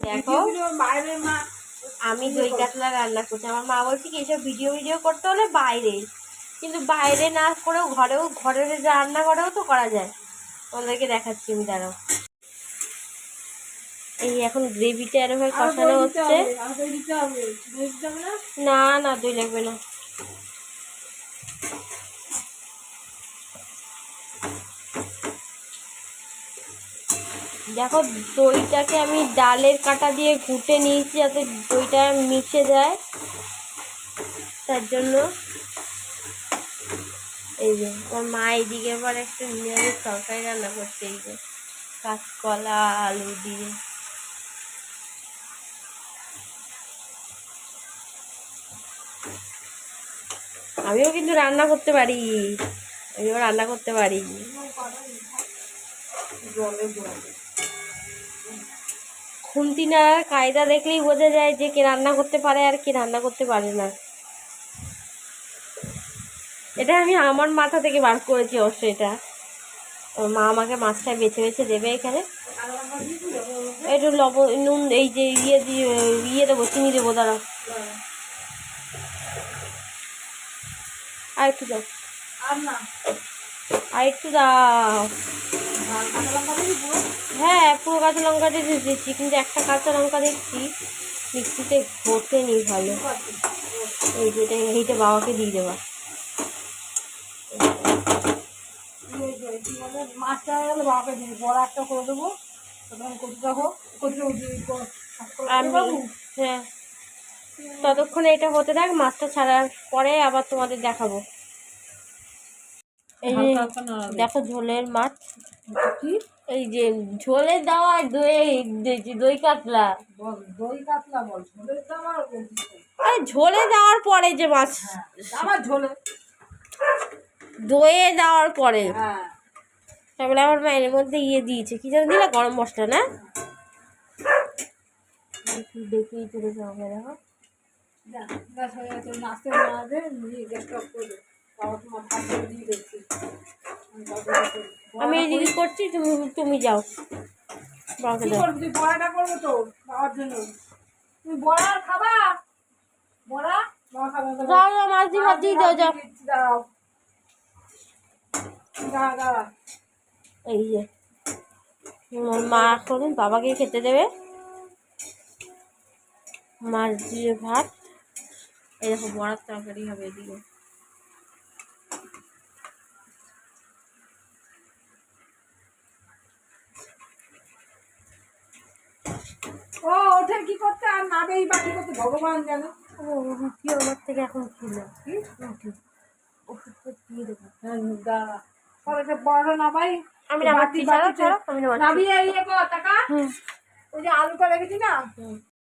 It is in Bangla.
দেখো মা আমি দই কাতলা রান্না করছি। আমার মা বলছে কি এইসব ভিডিও ভিডিও করতে হলে বাইরে। কিন্তু বাইরে না করেও ঘরেও ঘরের রান্না করেও তো করা যায়। তোমাদেরকে দেখাচ্ছি আমি দাঁড়াও। এই এখন গ্রেভিটা এরকম কষানো হচ্ছে। না না দই লাগবে না। দেখো, দইটাকে আমি ডালের কাটা দিয়ে ঘুটে নিয়েছি যাতে দইটা মিশে যায়। তার জন্য এই যে, আমার মা এইদিকে আবার একটা নিরামিষ তরকারি রান্না করছে, এই যে কাঁচকলা, আলু দিয়ে। আমিও কিন্তু রান্না করতে পারি। আমিও রান্না করতে পারি। খুন্তি নাড়ার কায়দা দেখলেই বোঝা যায় যে কে রান্না করতে পারে আর কে রান্না করতে পারে না। এটা আমি আমার মাথা থেকে বার করেছি অবশ্য এটা। মা আমাকে মাছটা বেছে বেছে দেবে এখানে। একটু লবণ নুন এই যে ইয়ে দিয়ে ইয়ে দেবো চিনি দেবো দাঁড়া। আর একটু দাও। আর না। আর একটু দাও। হ্যাঁ পুরো কাঁচা লঙ্কাটা দিয়ে দিচ্ছি, কিন্তু একটা কাঁচা লঙ্কা দেখছি মিক্সিতে ঘোটেনি ভালো। এই যে এটা, এইটা বাবাকে দিয়ে দেবা। মাছটা বাবাকে দিবি বড় একটা করে দেবো হ্যাঁ। ততক্ষণে এটা হতে থাক, মাছটা ছাড়ার পরে আবার তোমাদের দেখাবো। এই দেখো ঝোলের মাছ। এই যে ঝোলে দেওয়া দই দই- দই কাতলা। দই কাতলা বল ঝোলের। আরে ঝোলে দেওয়ার পরে যে মাছ হ্যাঁ ঝোলে। দইয়ে দেওয়ার পরে। হ্যাঁ। তারপরে আমার মা এর মধ্যে ইয়ে দিয়েছে কি যেন দিলে গরম মশলা না? দেখি দেখি চলে যাব দেখো যা, গ্যাস হয়ে গেছে নাচতে না নিয়ে গ্যাসটা করে বাবা তোমার ভাত দিয়ে দেখছি আমি এদিকে করছি তুমি তুমি যাও। বাবাকে দাও। তুই বড়াটা করব তো বাবার জন্য। তুমি বড়া খাবা? বড়া? বাবা খাবে মাছ দিয়ে ভাত দিয়ে দাও যাও এই যে মা এখন বাবাকে খেতে দেবে? মাছ দিয়ে ভাত। এই দেখো বড়ার তরকারি হবে এদিকে। ও ওঠে কি করতে? আর নাবে এই বাকি করতে? ভগবান জানে ও রুটি আমার থেকে এখন ছিল কি? ওষুধটা দিয়ে দেবো। হ্যাঁ দাঁড়া পরে বড় না আমি নাবিয়ে ইয়ে কর টাকা। ওই যে আলুটা রেখেছি না?